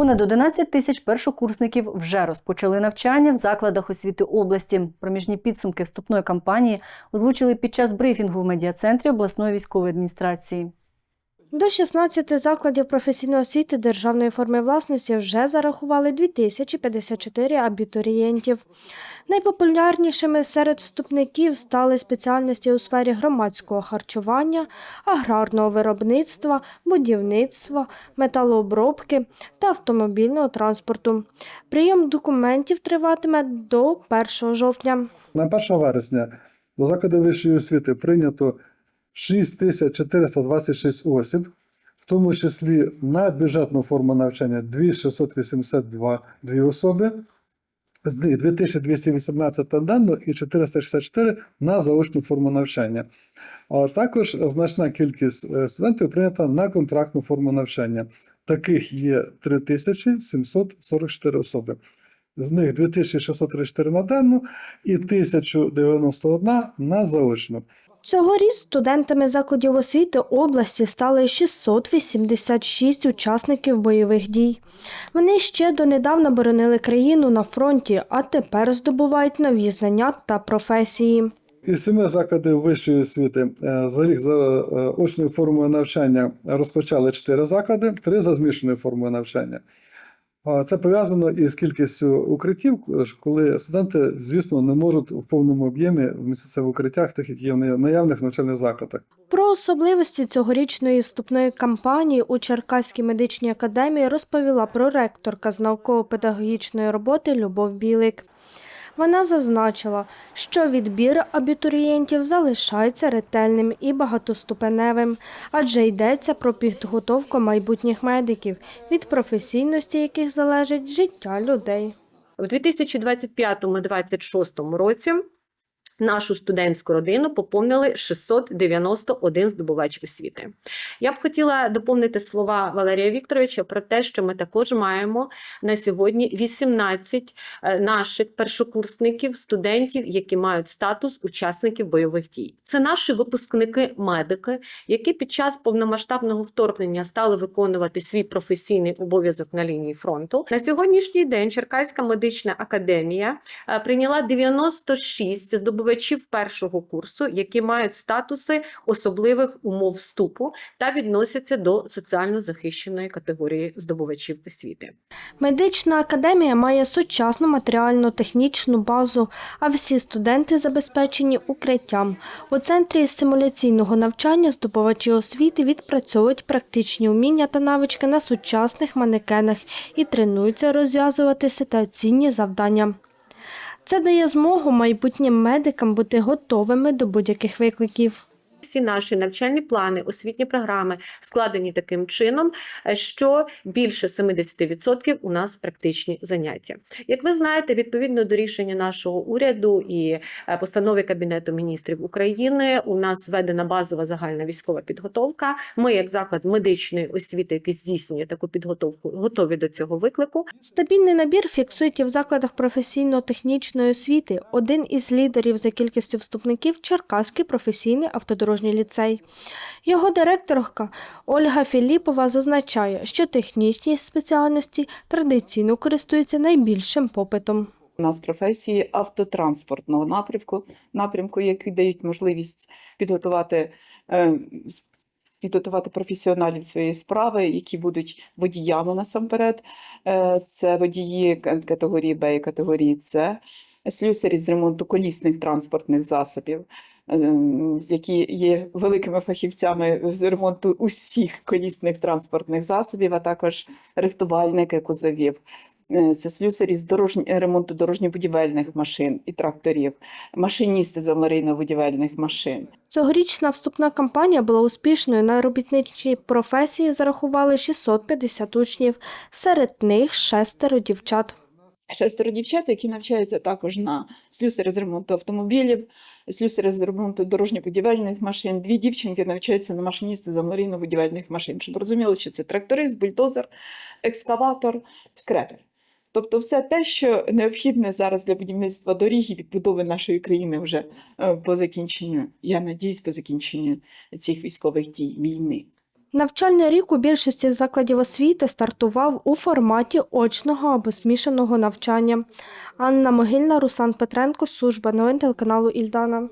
Понад 11 тисяч першокурсників вже розпочали навчання в закладах освіти області. Проміжні підсумки вступної кампанії озвучили під час брифінгу в медіа-центрі обласної військової адміністрації. До 16 закладів професійної освіти державної форми власності вже зарахували 2054 абітурієнтів. Найпопулярнішими серед вступників стали спеціальності у сфері громадського харчування, аграрного виробництва, будівництва, металообробки та автомобільного транспорту. Прийом документів триватиме до 1 жовтня. На 1 вересня до закладів вищої освіти прийнято 6426 осіб, в тому числі на бюджетну форму навчання 2682 дві особи, з них 2218 на денну і 464 на заочну форму навчання. А також значна кількість е, студентів прийнята на контрактну форму навчання. Таких є 3744 особи. З них 2634 на денну і 1091 на заочну. Цьогоріч студентами закладів освіти області стали 686 учасників бойових дій. Вони ще донедавна боронили країну на фронті, а тепер здобувають нові знання та професії. Із семи закладів вищої освіти е, за рік за е, очною формою навчання розпочали чотири заклади, три за змішаною формою навчання. Це пов'язано із кількістю укриттів, коли студенти, звісно, не можуть в повному об'ємі вміститися в укриттях, тих, які є в наявних навчальних закладах. Про особливості цьогорічної вступної кампанії у Черкаській медичній академії розповіла проректорка з науково-педагогічної роботи Любов Білик. Вона зазначила, що відбір абітурієнтів залишається ретельним і багатоступеневим, адже йдеться про підготовку майбутніх медиків, від професійності яких залежить життя людей. У 2025-2026 році нашу студентську родину поповнили 691 здобувач освіти. Я б хотіла доповнити слова Валерія Вікторовича про те, що ми також маємо на сьогодні 18 е, наших першокурсників, студентів, які мають статус учасників бойових дій. Це наші випускники-медики, які під час повномасштабного вторгнення стали виконувати свій професійний обов'язок на лінії фронту. На сьогоднішній день Черкаська медична академія е, прийняла 96 здобувачів першого курсу, які мають статуси особливих умов вступу та відносяться до соціально захищеної категорії здобувачів освіти. Медична академія має сучасну матеріально-технічну базу, а всі студенти забезпечені укриттям. У центрі симуляційного навчання здобувачі освіти відпрацьовують практичні вміння та навички на сучасних манекенах і тренуються розв'язувати ситуаційні завдання. Це дає змогу майбутнім медикам бути готовими до будь-яких викликів. Всі наші навчальні плани, освітні програми складені таким чином, е, що більше 70% у нас практичні заняття. Як ви знаєте, відповідно до рішення нашого уряду і е, постанови Кабінету міністрів України, у нас введена базова загальна військова підготовка. Ми, як заклад медичної освіти, який здійснює таку підготовку, готові до цього виклику. Стабільний набір фіксують і в закладах професійно-технічної освіти. Один із лідерів за кількістю вступників Черкаський професійний автодорожній ліцей. Його директорка Ольга Філіпова зазначає, що технічні спеціальності традиційно користуються найбільшим попитом. У нас професії автотранспортного напрямку, напрямку, які дають можливість підготувати, е, підготувати професіоналів своєї справи, які будуть водіями насамперед. Е, Це водії категорії Б і категорії С, слюсарі з ремонту колісних транспортних засобів, які є великими фахівцями з ремонту усіх колісних транспортних засобів, а також рихтувальники кузовів. Е, Це слюсарі з дорожні, ремонту дорожньо-будівельних машин і тракторів, машиністи з аварійно-будівельних машин. Цьогорічна вступна кампанія була успішною. На робітничі професії зарахували 650 учнів, серед них шестеро дівчат. Шестеро дівчат, які навчаються також на слюсарі з ремонту автомобілів, слюсарі з ремонту дорожньо-будівельних машин. Дві дівчинки навчаються на машиністи з аварійно-будівельних машин. Щоб розуміли, що це тракторист, бульдозер, екскаватор, скрепер. Тобто все те, що необхідне зараз для будівництва доріг і відбудови нашої країни вже е, по закінченню, я надіюсь, по закінченню цих військових дій війни. Навчальний рік у більшості закладів освіти стартував у форматі очного або смішаного навчання. Анна Могильна, Руслан Петренко, служба новин телеканалу Ільдана.